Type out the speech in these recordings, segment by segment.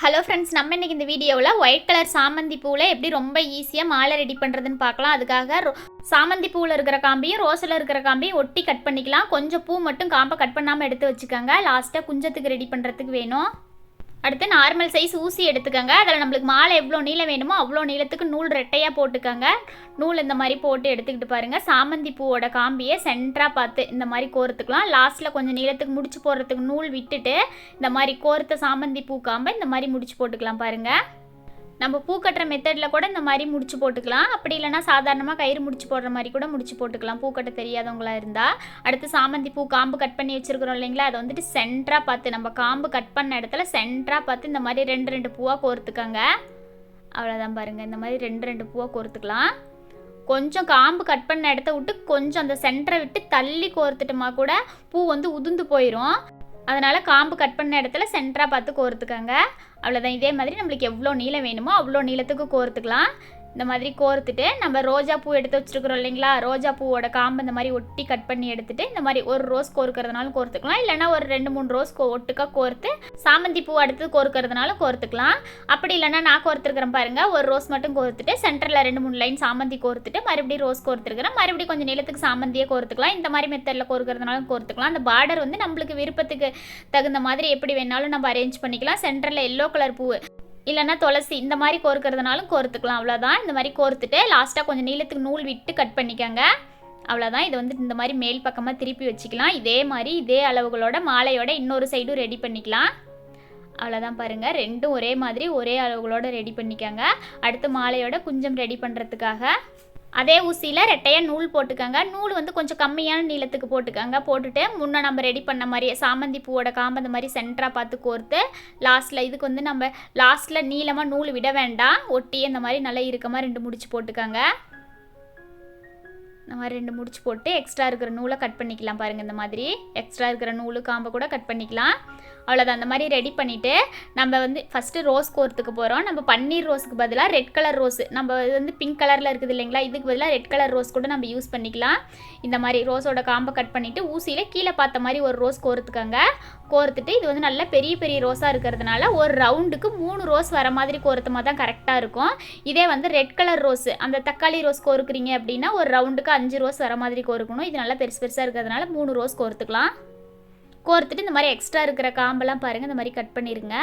Hello friends நம்ம இன்னைக்கு இந்த வீடியோவில் ஒயிட் கலர் சாமந்தி பூவில் எப்படி ரொம்ப ஈஸியாக மாலை ரெடி பண்ணுறதுன்னு பார்க்கலாம். அதுக்காக சாமந்தி பூவில் இருக்கிற காம்பையும் ரோஸில் இருக்கிற காம்பையும் ஒட்டி கட் பண்ணிக்கலாம். கொஞ்சம் பூ மட்டும் காம்பை கட் பண்ணாமல் எடுத்து வச்சுக்கோங்க. லாஸ்ட்டாக குஞ்சத்துக்கு ரெடி பண்ணுறதுக்கு வேணும். அடுத்து நார்மல் சைஸ் ஊசி எடுத்துக்கோங்க. அதில் நம்மளுக்கு மாலை எவ்வளோ நீளம் வேணுமோ அவ்வளோ நீளத்துக்கு நூல் ரெட்டையாக போட்டுக்கோங்க. நூல் இந்த மாதிரி போட்டு எடுத்துக்கிட்டு பாருங்கள் சாமந்தி பூவோட காம்பியை சென்டராக பார்த்து இந்த மாதிரி கோர்த்துக்கலாம். லாஸ்ட்டில் கொஞ்சம் நீளத்துக்கு முடிச்சு போடுறதுக்கு நூல் விட்டுட்டு இந்த மாதிரி கோர்த்த சாமந்தி பூ காம்பை இந்த மாதிரி முடிச்சு போட்டுக்கலாம் பாருங்கள் நம்ம பூ கட்டுற மெத்தடில் கூட இந்த மாதிரி முடிச்சு போட்டுக்கலாம். அப்படி இல்லைன்னா சாதாரணமாக கயிறு முடிச்சு போடுற மாதிரி கூட முடிச்சு போட்டுக்கலாம். பூ கட்ட தெரியாதவங்களா இருந்தால் அடுத்து சாமந்தி பூ காம்பு கட் பண்ணி வச்சுருக்கிறோம் இல்லைங்களா? அதை வந்துட்டு சென்டராக பார்த்து நம்ம காம்பு கட் பண்ண இடத்துல சென்டராக பார்த்து இந்த மாதிரி ரெண்டு ரெண்டு பூவாக கோர்த்துக்கங்க. அவ்வளோதான் பாருங்கள் இந்த மாதிரி ரெண்டு ரெண்டு பூவாக கோர்த்துக்கலாம். கொஞ்சம் காம்பு கட் பண்ண இடத்த விட்டு கொஞ்சம் அந்த சென்டரை விட்டு தள்ளி கோர்த்துட்டோமா கூட பூ வந்து உதிர்ந்து போயிடும் அதனால் காம்பு கட் பண்ண இடத்துல சென்டராக பார்த்து கோர்த்துக்கோங்க. அவ்வளோதான் இதே மாதிரி நம்மளுக்கு எவ்வளோ நீளம் வேணுமோ அவ்வளோ நீளத்துக்கு கோர்த்துக்கலாம். இந்த மாதிரி கோர்த்துட்டு நம்ம ரோஜா பூ எடுத்து வச்சுருக்குறோம் இல்லைங்களா? ரோஜா பூவோட காம்பு இந்த மாதிரி ஒட்டி கட் பண்ணி எடுத்துட்டு இந்த மாதிரி ஒரு ரோஸ் கோர்க்கறதுனாலும் கோர்த்துக்கலாம். இல்லைன்னா ஒரு ரெண்டு மூணு ரோஸ் ஒட்டுக்கா கோர்த்து சாமந்தி பூ அடுத்து கோர்க்கறதுனாலும் கோர்த்துக்கலாம். அப்படி இல்லைன்னா நான் கோர்த்துருக்குறேன் பாருங்க. ஒரு ரோஸ் மட்டும் கோர்த்துட்டு சென்டரில் ரெண்டு மூணு லைன் சாமந்தி கோர்த்துட்டு மறுபடியும் ரோஸ் கோர்த்துருக்குறேன். மறுபடியும் கொஞ்சம் நிலத்துக்கு சாமந்தியே கோர்த்துக்கலாம். இந்த மாதிரி மெத்தடில் கோர்க்கறதுனாலும் கோர்த்துக்கலாம். அந்த பார்டர் வந்து நம்மளுக்கு விருப்பத்துக்கு தகுந்த மாதிரி எப்படி வேணாலும் நம்ம அரேஞ்ச் பண்ணிக்கலாம். சென்டரில் எல்லோ கலர் பூ இல்லைன்னா துளசி இந்த மாதிரி கோர்க்கறதுனாலும் கோர்த்துக்கலாம். அவ்வளோதான் இந்த மாதிரி கோர்த்துட்டு லாஸ்ட்டாக கொஞ்சம் நீளத்துக்கு நூல் விட்டு கட் பண்ணிக்கோங்க. அவ்வளோதான் இது வந்துட்டு இந்த மாதிரி மேல் பக்கமாக திருப்பி வச்சுக்கலாம். இதே மாதிரி இதே அளவுகளோட மாலையோட இன்னொரு சைடும் ரெடி பண்ணிக்கலாம். அவ்வளோதான் பாருங்கள் ரெண்டும் ஒரே மாதிரி ஒரே அளவுகளோட ரெடி பண்ணிக்கோங்க. அடுத்து மாலையோட குஞ்சம் ரெடி பண்ணுறதுக்காக அதே ஊசியில் ரெட்டையாக நூல் போட்டுக்கோங்க. நூல் வந்து கொஞ்சம் கம்மியான நீளத்துக்கு போட்டுக்கோங்க. போட்டுட்டு முன்னே நம்ம ரெடி பண்ண மாதிரியே சாமந்தி பூவோட காம்பு அந்த மாதிரி சென்டராக பார்த்து கோர்த்து லாஸ்ட்டில் இதுக்கு வந்து நம்ம லாஸ்ட்டில் நீளமாக நூல் விட வேண்டாம். ஒட்டி இந்த மாதிரி நல்லா இருக்கமாக ரெண்டு முடிச்சு போட்டுக்கோங்க. இந்த மாதிரி ரெண்டு முடிச்சு போட்டு எக்ஸ்ட்ரா இருக்கிற நூலை கட் பண்ணிக்கலாம் பாருங்கள் இந்த மாதிரி. எக்ஸ்ட்ரா இருக்கிற நூலு காம்பை கூட கட் பண்ணிக்கலாம். அவ்வளோதான் அந்த மாதிரி ரெடி பண்ணிவிட்டு நம்ம வந்து ஃபஸ்ட்டு ரோஸ் கோர்த்துக்கு போகிறோம் நம்ம பன்னீர் ரோஸுக்கு பதிலாக ரெட் கலர் ரோஸ் நம்ம இது வந்து பிங்க் கலரில் இருக்குது இல்லைங்களா? இதுக்கு பதிலாக ரெட் கலர் ரோஸ் கூட நம்ம யூஸ் பண்ணிக்கலாம். இந்த மாதிரி ரோஸோட காம்பை கட் பண்ணிவிட்டு ஊசியில் கீழே பார்த்த மாதிரி ஒரு ரோஸ் கோர்த்துக்கோங்க. கோர்த்துட்டு இது வந்து நல்ல பெரிய பெரிய ரோஸாக இருக்கிறதுனால ஒரு ரவுண்டுக்கு மூணு ரோஸ் வர மாதிரி கோர்த்தமாக தான் கரெக்டாக இருக்கும். இதே வந்து ரெட் கலர் ரோஸ் அந்த தக்காளி ரோஸ் கோர்க்குறீங்க அப்படின்னா ஒரு ரவுண்டுக்கு அஞ்சு அஞ்சு ரோஸ் வர மாதிரி கோர்க்கணும் இது நல்லா பெருசு பெருசாக இருக்கிறதுனால மூணு ரோஸ் கோர்த்துக்கலாம். கோர்த்துட்டு இந்த மாதிரி எக்ஸ்ட்ரா இருக்கிற காம்பெல்லாம் பாருங்கள் இந்த மாதிரி கட் பண்ணிடுங்க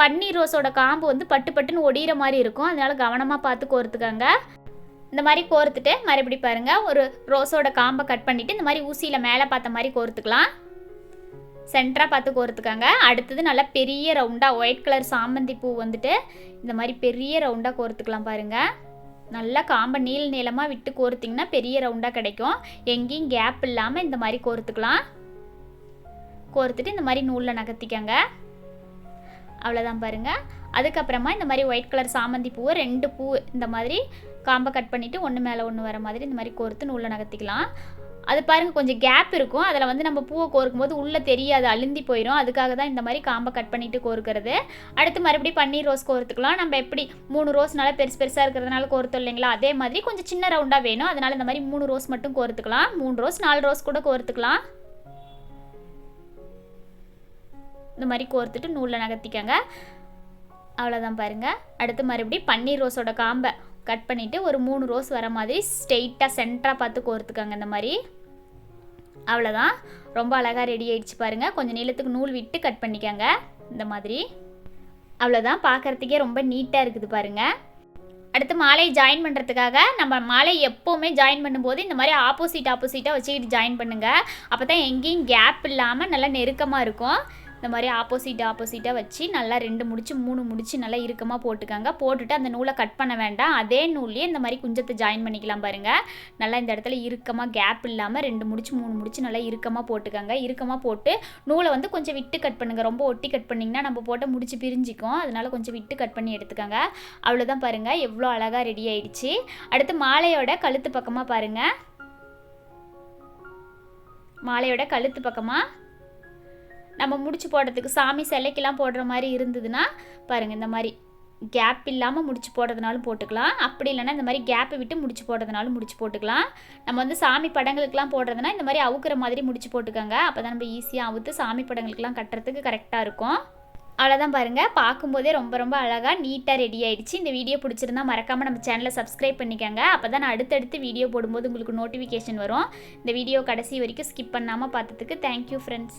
பன்னீர் ரோஸோட காம்பு வந்து பட்டு பட்டுன்னு ஒடிகிற மாதிரி இருக்கும். அதனால் கவனமாக பார்த்து கோர்த்துக்கோங்க. இந்த மாதிரி கோர்த்துட்டு மறுபடி பாருங்கள் ஒரு ரோஸோட காம்பை கட் பண்ணிவிட்டு இந்த மாதிரி ஊசியில் மேலே பார்த்த மாதிரி கோர்த்துக்கலாம். சென்டராக பார்த்து கோர்த்துக்கோங்க. அடுத்தது நல்லா பெரிய ரவுண்டாக ஒயிட் கலர் சாமந்தி பூ வந்துட்டு இந்த மாதிரி பெரிய ரவுண்டாக கோர்த்துக்கலாம் பாருங்கள் நல்லா காம்பை நீள நீளமாக விட்டு கோர்த்திங்கன்னா பெரிய ரவுண்டாக கிடைக்கும். எங்கேயும் கேப் இல்லாமல் இந்த மாதிரி கோர்த்துக்கலாம். கோர்த்துட்டு இந்த மாதிரி நூலில் நகர்த்திக்கங்க. அவ்வளோதான் பாருங்கள் அதுக்கப்புறமா இந்த மாதிரி ஒயிட் கலர் சாமந்தி பூவை ரெண்டு பூ இந்த மாதிரி காம்பை கட் பண்ணிவிட்டு ஒன்று மேலே ஒன்று வர மாதிரி இந்த மாதிரி கோர்த்து நூலில் நகர்த்திக்கலாம். அது பாருங்கள் கொஞ்சம் கேப் இருக்கும். அதில் வந்து நம்ம பூவை கோர்க்கும் போது உள்ளே தெரியாது அழுந்தி போயிடும் அதுக்காக தான் இந்த மாதிரி காம்பை கட் பண்ணிவிட்டு கோர்க்கிறது. அடுத்து மறுபடியும் பன்னீர் ரோஸ் கோர்த்துக்கலாம். நம்ம எப்படி மூணு ரோஸ் நல்லா பெருசு பெருசாக இருக்கிறதுனால கோர்த்தோம் இல்லைங்களா? அதே மாதிரி கொஞ்சம் சின்ன ரவுண்டாக வேணும். அதனால் இந்த மாதிரி மூணு ரோஸ் மட்டும் கோர்த்துக்கலாம். மூணு ரோஸ் நாலு ரோஸ் கூட கோர்த்துக்கலாம். இந்த மாதிரி கோர்த்துட்டு நூலில் நகர்த்திக்கங்க. அவ்வளோதான் பாருங்கள் அடுத்து மறுபடியும் பன்னீர் ரோஸோட காம்பை கட் பண்ணிவிட்டு ஒரு மூணு ரோஸ் வர மாதிரி ஸ்ட்ரெயிட்டாக சென்டராக பார்த்து கோர்த்துக்கங்க இந்த மாதிரி. அவ்வளோதான் ரொம்ப அழகாக ரெடி ஆயிடுச்சு பாருங்கள் கொஞ்சம் நீளத்துக்கு நூல் விட்டு கட் பண்ணிக்கங்க. இந்த மாதிரி. அவ்வளோதான் பார்க்குறதுக்கே ரொம்ப நீட்டாக இருக்குது பாருங்கள் அடுத்து மாலையை ஜாயின் பண்ணுறதுக்காக நம்ம மாலை எப்போவுமே ஜாயின் பண்ணும்போது இந்த மாதிரி ஆப்போசிட் ஆப்போசிட்டாக வச்சுக்கிட்டு ஜாயின் பண்ணுங்கள் அப்போ தான் எங்கேயும் கேப் இல்லாமல் நல்லா நெருக்கமாக இருக்கும். இந்த மாதிரி ஆப்போசிட் ஆப்போசிட்டாக வச்சு நல்லா ரெண்டு முடிச்சு மூணு முடிச்சு நல்லா இறுக்கமாக போட்டுக்கோங்க. போட்டுட்டு அந்த நூலை கட் பண்ண வேண்டாம். அதே நூல்லையே இந்த மாதிரி குஞ்சத்தை ஜாயின் பண்ணிக்கலாம் பாருங்கள் நல்லா இந்த இடத்துல இறுக்கமாக கேப் இல்லாமல் ரெண்டு முடிச்சு மூணு முடிச்சு நல்லா இறுக்கமாக போட்டுக்கோங்க. இறுக்கமாக போட்டு நூலை வந்து கொஞ்சம் விட்டு கட் பண்ணுங்கள் ரொம்ப ஒட்டி கட் பண்ணிங்கன்னா நம்ம போட்ட முடிச்சு பிரிஞ்சிக்கும். அதனால கொஞ்சம் விட்டு கட் பண்ணி எடுத்துக்கோங்க. அவ்வளோதான் பாருங்கள் எவ்வளோ அழகாக ரெடி ஆயிடுச்சு. அடுத்து மாலையோட கழுத்து பக்கமாக பாருங்கள் மாலையோட கழுத்து பக்கமாக நம்ம முடிச்சு போடுறதுக்கு சாமி சிலைக்கெல்லாம் போடுற மாதிரி இருந்ததுன்னா பாருங்கள் இந்த மாதிரி கேப் இல்லாமல் முடிச்சு போடுறதுனாலும் போட்டுக்கலாம். அப்படி இல்லைன்னா இந்த மாதிரி கேப்பை விட்டு முடிச்சு போடுறதுனாலும் முடிச்சு போட்டுக்கலாம். நம்ம வந்து சாமி படங்களுக்கெல்லாம் போடுறதுனா இந்த மாதிரி அவுக்குற மாதிரி முடிச்சு போட்டுக்கோங்க. அப்போ தான் நம்ம ஈஸியாக அவுத்து சாமி படங்களுக்கெல்லாம் கட்டுறதுக்கு கரெக்டாக இருக்கும். அவ்வளோதான் பாருங்கள் பார்க்கும்போதே ரொம்ப ரொம்ப அழகாக நீட்டாக ரெடி ஆகிடுச்சு இந்த வீடியோ பிடிச்சிருந்தா மறக்காமல் நம்ம சேனலை சப்ஸ்கிரைப் பண்ணிக்கோங்க. அப்போ தான் நான் அடுத்தடுத்து வீடியோ போடும்போது உங்களுக்கு நோட்டிஃபிகேஷன் வரும். இந்த வீடியோ கடைசி வரைக்கும் ஸ்கிப் பண்ணாமல் பார்த்ததுக்கு தேங்க்யூ ஃப்ரெண்ட்ஸ்